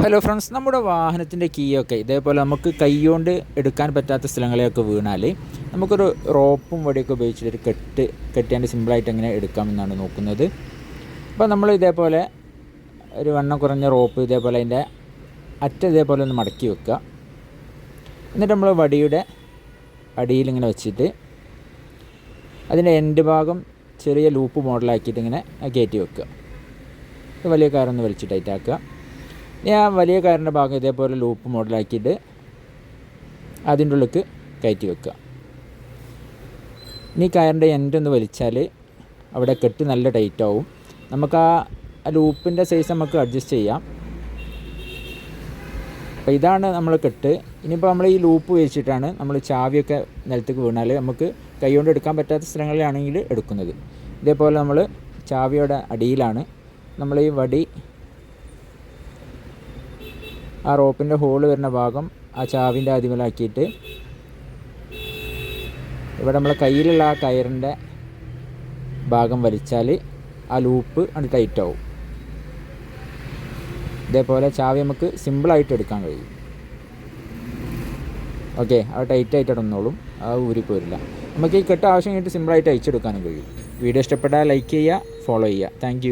Hello friends നമ്മുടെ വാഹനത്തിന്റെ കീയൊക്കെ ഇതേപോലെ നമുക്ക് കൈകൊണ്ട് എടുക്കാൻ പറ്റാത്ത സ്ഥലങ്ങളെയൊക്കെ വീണാൽ നമുക്കൊരു റോപ്പും വടിയൊക്കെ ഉപയോഗിച്ചിട്ട് ഒരു കെട്ട് കെട്ടിയാണ്ട് സിമ്പിളായിട്ട് എങ്ങനെ എടുക്കാമെന്നാണ് നോക്കുന്നത്. അപ്പോൾ നമ്മൾ ഇതേപോലെ ഒരു വണ്ണം കുറഞ്ഞ റോപ്പ് ഇതേപോലെ അതിന്റെ അറ്റം ഇതേപോലെ ഒന്ന് മടക്കി വെക്കുക. എന്നിട്ട് നമ്മൾ വടിയുടെ അടിയിൽ ഇങ്ങനെ വെച്ചിട്ട് അതിന്റെ എൻഡ് ഭാഗം ചെറിയ ലൂപ്പ് മോഡലാക്കിയിട്ട് ഇങ്ങനെ കയറ്റി വെക്കുക. വലിയ കാരൊന്ന് വലിച്ചിട്ട് ടൈറ്റാക്കുക ആ വലിയ കാറിന്റെ ഭാഗം ഇതേപോലെ ലൂപ്പ് മോഡലാക്കിയിട്ട് അതിന്റെ ഉള്ളിലേക്ക് കയറ്റി വെക്കുക. ഇനി കയറിന്റെ എൻഡ് ഒന്ന് വലിച്ചാൽ അവിടെ കെട്ട് നല്ല ടൈറ്റ് ആവും. നമുക്ക് ആ ലൂപ്പിന്റെ സൈസ് നമുക്ക് അഡ്ജസ്റ്റ് ചെയ്യാം. അപ്പോൾ ഇതാണ് നമ്മൾ കെട്ട്. ഇനിയിപ്പോൾ നമ്മൾ ഈ ലൂപ്പ് വെച്ചിട്ടാണ് നമ്മൾ ചാവിയൊക്കെ നിലത്തേക്ക് വീണാൽ നമുക്ക് കൈകൊണ്ട് എടുക്കാൻ പറ്റാത്ത സ്ഥലങ്ങളിലാണെങ്കിൽ എടുക്കുന്നത്. ഇതേപോലെ നമ്മൾ ചാവിയുടെ അടിയിലാണ്. നമ്മൾ ഈ വടി ആ റോപ്പിന്റെ ഹോൾ വരുന്ന ഭാഗം ആ ചാവിന്റെ അതിമലാക്കിയിട്ട് ഇവിടെ നമ്മൾ കയ്യിലുള്ള ആ കയറിന്റെ ഭാഗം വലിച്ചാൽ ആ ലൂപ്പ് അത് ടൈറ്റ് ആവും. ഇതേപോലെ ചാവി നമുക്ക് സിമ്പിളായിട്ട് എടുക്കാൻ കഴിയും. ഓക്കെ അത് ടൈറ്റ് ആയിട്ട് ഇടന്നോളും അത് ഊരിപ്പോരില്ല നമുക്ക് ഈ കെട്ട് ആവശ്യം കഴിഞ്ഞിട്ട് സിമ്പിളായിട്ട് അയച്ചെടുക്കാനും കഴിയും. വീഡിയോ ഇഷ്ടപ്പെട്ടാൽ ലൈക്ക് ചെയ്യുക ഫോളോ ചെയ്യുക. താങ്ക്